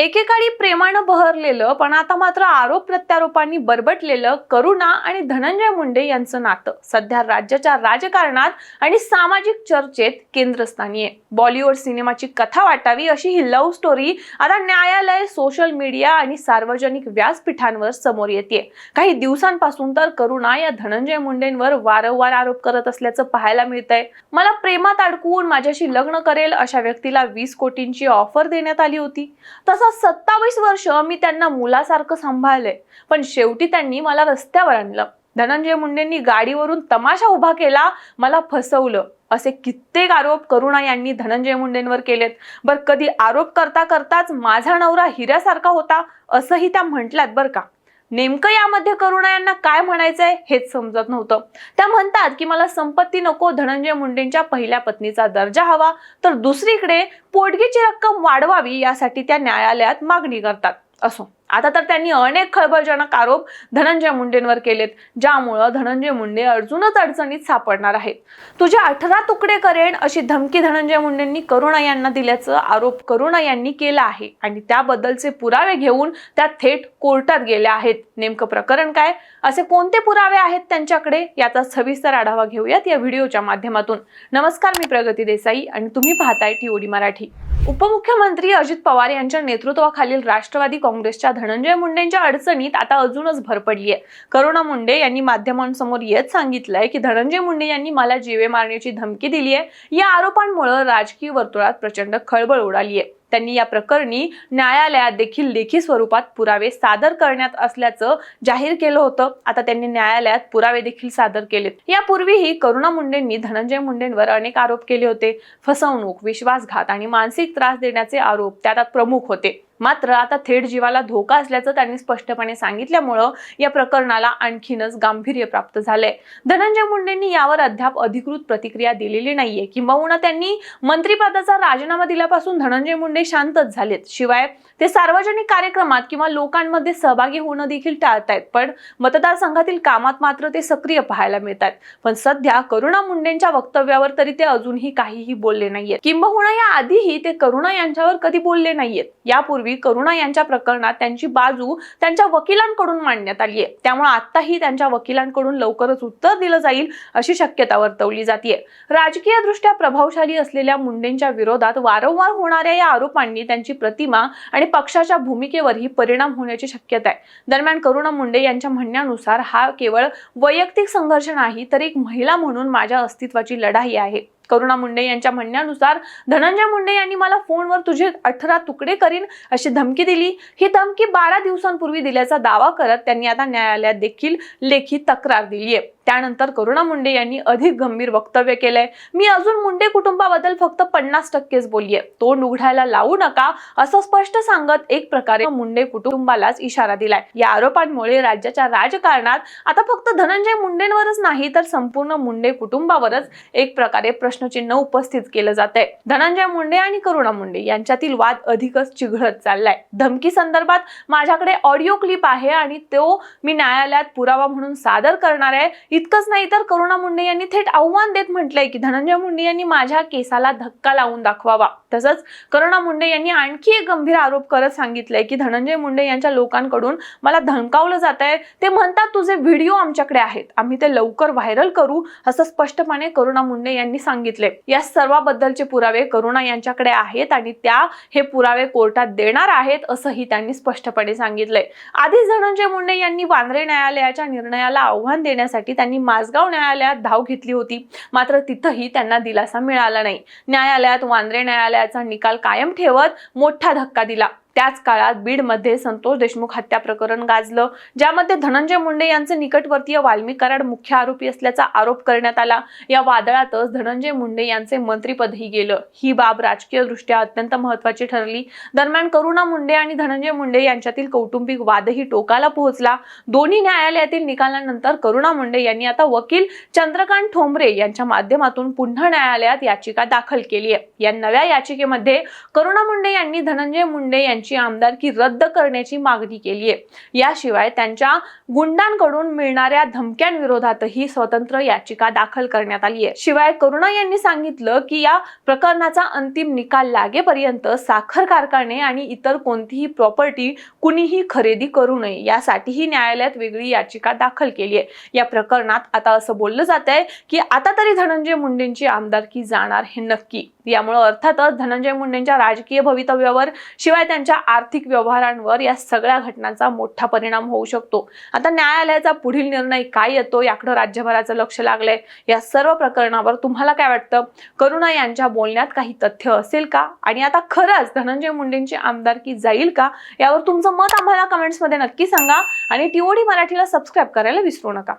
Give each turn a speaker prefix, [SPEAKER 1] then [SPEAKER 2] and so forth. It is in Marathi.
[SPEAKER 1] एकेकाळी प्रेमानं बहरलेलं पण आता मात्र आरोप प्रत्यारोपांनी बरबटलेलं करुणा आणि धनंजय मुंडे यांचं नातं. सध्या राज्याच्या राजकारणात आणि सामाजिक चर्चेत केंद्रस्थानी आहे. बॉलिवूड सिनेमाची कथा वाटावी अशी ही लव्ह स्टोरी आता न्यायालय सोशल मीडिया आणि सार्वजनिक व्यासपीठांवर समोर येते काही दिवसांपासून तर करुणा या धनंजय मुंडेंवर वारंवार आरोप करत असल्याचं पाहायला मिळतंय. मला प्रेमात अडकवून माझ्याशी लग्न करेल अशा व्यक्तीला वीस कोटींची ऑफर देण्यात आली होती. तसं सत्तावीस वर्ष मी त्यांना मुलासारखं सांभाळलंय पण शेवटी त्यांनी मला रस्त्यावर आणलं. धनंजय मुंडेंनी गाडीवरून तमाशा उभा केला मला फसवलं. असे कित्येक आरोप करुणा यांनी धनंजय मुंडेंवर केलेत. बर कधी आरोप करता करताच माझा नवरा हिऱ्यासारखा होता असंही त्या म्हटल्यात बर का? नेमकं यामध्ये करुणा यांना काय म्हणायचंय हेच समजत नव्हतं. त्या म्हणतात की मला संपत्ती नको धनंजय मुंडेंच्या पहिल्या पत्नीचा दर्जा हवा तर दुसरीकडे पोटगीची रक्कम वाढवावी यासाठी त्या न्यायालयात मागणी करतात. असो. आता तर त्यांनी अनेक खळबळजनक आरोप धनंजय मुंडेंवर केलेत ज्यामुळं धनंजय मुंडे अजूनच अडचणीत सापडणार आहेत. तुझे अठरा तुकडे करेन अशी धमकी धनंजय मुंडेंनी करुणा यांना दिल्याचं आरोप करुणा यांनी केला आहे. आणि त्याबद्दलचे पुरावे घेऊन त्या थेट कोर्टात गेल्या आहेत. नेमकं प्रकरण काय? असे कोणते पुरावे आहेत त्यांच्याकडे? याचा सविस्तर आढावा घेऊयात या व्हिडिओच्या माध्यमातून. नमस्कार मी प्रगती देसाई आणि तुम्ही पाहताय टीओडी मराठी. उपमुख्यमंत्री अजित पवार यांच्या नेतृत्वाखालील राष्ट्रवादी काँग्रेसच्या धनंजय मुंडेंच्या अडचणीत आता अजूनच भर पडली आहे करुणा मुंडे यांनी माध्यमांसमोर येत सांगितलंय की धनंजय मुंडे यांनी मला जीवे मारण्याची धमकी दिली आहे या आरोपांमुळे राजकीय वर्तुळात प्रचंड खळबळ उडाली आहे त्यांनी या प्रकरणी न्यायालयात देखील लेखी स्वरूपात पुरावे सादर करण्यात असल्याचं जाहीर केलं होतं. आता त्यांनी न्यायालयात पुरावे देखील सादर केलेत. यापूर्वीही करुणा मुंडेंनी धनंजय मुंडेंवर अनेक आरोप केले होते. फसवणूक विश्वासघात आणि मानसिक त्रास देण्याचे आरोप त्यात प्रमुख होते. मात्र आता थेट जीवाला धोका असल्याचं त्यांनी स्पष्टपणे सांगितल्यामुळं या प्रकरणाला आणखीनच गांभीर्य प्राप्त झालंय. धनंजय मुंडेंनी यावर अद्याप अधिकृत प्रतिक्रिया दिलेली नाहीये. किंबहुना त्यांनी मंत्रिपदाचा राजीनामा दिल्यापासून धनंजय मुंडे शांतच झालेत. शिवाय ते सार्वजनिक कार्यक्रमात किंवा लोकांमध्ये सहभागी होणं देखील टाळतायत पण मतदारसंघातील कामात मात्र ते सक्रिय पाहायला मिळतात पण सध्या करुणा मुंडेंच्या वक्तव्यावर तरी ते अजूनही काहीही बोलले नाहीयेत. किंबहुना या आधीही ते करुणा यांच्यावर कधी बोलले नाहीयेत. यापूर्वी करुणा यांच्या प्रकरणात त्यांची बाजू त्यांच्या वकिलांकडून मांडण्यात आली आहे. त्यामुळे आताही त्यांच्या वकिलांकडून लवकरच उत्तर दिलं जाईल अशी शक्यता वर्तवली जाते राजकीय दृष्ट्या प्रभावशाली असलेल्या मुंडेंच्या विरोधात वारंवार होणाऱ्या या आरोपांनी त्यांची प्रतिमा आणि पक्षाच्या भूमिकेवरही परिणाम होण्याची शक्यता आहे. दरम्यान करुणा मुंडे यांच्या म्हणण्यानुसार हा केवळ वैयक्तिक संघर्ष नाही तर एक महिला म्हणून माझ्या अस्तित्वाची लढाई आहे. करुणा मुंडे यांच्या म्हणण्यानुसार धनंजय मुंडे यांनी मला फोनवर तुझे अठरा तुकडे करीन अशी धमकी दिली. ही धमकी बारा दिवसांपूर्वी दिल्याचा दावा करत त्यांनी आता न्यायालयात देखील लेखी तक्रार दिली आहे त्यानंतर करुणा मुंडे यांनी अधिक गंभीर वक्तव्य केलंय. मी अजून मुंडे कुटुंबाबद्दल फक्त पन्नास टक्केच बोललीये. तोंड उघडायला लावू नका असं स्पष्ट सांगत एक प्रकारे मुंडे कुटुंबालाच इशारा दिलाय. या आरोपांमुळे राज्याच्या राजकारणात आता फक्त धनंजय मुंडेंवरच नाही तर संपूर्ण मुंडे कुटुंबावरच एक प्रकारे प्रश्नचिन्ह उपस्थित केलं जात आहे धनंजय मुंडे आणि करुणा मुंडे यांच्यातील वाद अधिकच चिघळत चाललाय. धमकी संदर्भात माझ्याकडे ऑडिओ क्लिप आहे आणि तो मी न्यायालयात पुरावा म्हणून सादर करणार आहे. इतकंच नाही तर करुणा मुंडे यांनी थेट आव्हान देत म्हटलंय की धनंजय मुंडे यांनी माझ्या केसाला धक्का लावून दाखवावा. तसंच करुणा मुंडे यांनी आणखी एक गंभीर आरोप करत सांगितलंय की धनंजय मुंडे यांच्या लोकांकडून मला धमकावलं जात आहे ते म्हणतात तुझे व्हिडिओ आमच्याकडे आहेत. आम्ही ते लवकर व्हायरल करू असं स्पष्टपणे करुणा मुंडे यांनी सांगितले या सर्वाबद्दलचे पुरावे करुणा यांच्याकडे आहेत आणि त्या हे पुरावे कोर्टात देणार आहेत असंही त्यांनी स्पष्टपणे सांगितलंय. आधी धनंजय मुंडे यांनी वांद्रे न्यायालयाच्या निर्णयाला आव्हान देण्यासाठी त्यांनी माझगाव न्यायालयात धाव घेतली होती. मात्र तिथंही त्यांना दिलासा मिळाला नाही. न्यायालयात वांद्रे न्यायालयाचा निकाल कायम ठेवत मोठा धक्का दिला. त्याच काळात बीडमध्ये संतोष देशमुख हत्या प्रकरण गाजलं ज्यामध्ये धनंजय मुंडे यांचे निकटवर्तीय वाल्मी कराड मुख्य आरोपी असल्याचा आरोप करण्यात आला. या वादळातच धनंजय मुंडे यांचे मंत्रीपदही गेलं. ही बाब राजकीय दृष्ट्या अत्यंत महत्वाची ठरली. दरम्यान करुणा मुंडे आणि धनंजय मुंडे यांच्यातील कौटुंबिक वादही टोकाला पोहोचला. दोन्ही न्यायालयातील निकालानंतर करुणा मुंडे यांनी आता वकील चंद्रकांत ठोंबरे यांच्या माध्यमातून पुन्हा न्यायालयात याचिका दाखल केली आहे. या नव्या याचिकेमध्ये करुणा मुंडे यांनी धनंजय मुंडे यांची यांची आमदारकी रद्द करण्याची मागणी केली आहे. याशिवाय त्यांच्या गुंडांकडून मिळणाऱ्या धमक्यांविरोधातही स्वतंत्र याचिका दाखल करण्यात आली आहे. शिवाय करुणा यांनी सांगितलं की या प्रकरणाचा अंतिम निकाल लागेपर्यंत साखर कारखाने आणि इतर कोणतीही प्रॉपर्टी कुणीही खरेदी करू नये यासाठीही न्यायालयात वेगळी याचिका दाखल केली आहे. या प्रकरणात आता असं बोललं जात आहे की आता तरी धनंजय मुंडेंची आमदारकी जाणार हे नक्की. यामुळे अर्थातच धनंजय मुंडेंच्या राजकीय भवितव्यावर शिवाय त्यांच्या आर्थिक व्यवहारांवर या सगळ्या घटनांचा मोठा परिणाम होऊ शकतो. आता न्यायालयाचा पुढील निर्णय काय येतो याकडे राज्यभराचं लक्ष लागलंय. या सर्व प्रकरणावर तुम्हाला काय वाटतं? करुणा यांच्या बोलण्यात काही तथ्य असेल का? आणि आता खरंच धनंजय मुंडेंची आमदारकी जाईल का? यावर तुमचं मत आम्हाला कमेंट्समध्ये नक्की सांगा. आणि टीओडी मराठीला सबस्क्राईब करायला विसरू नका.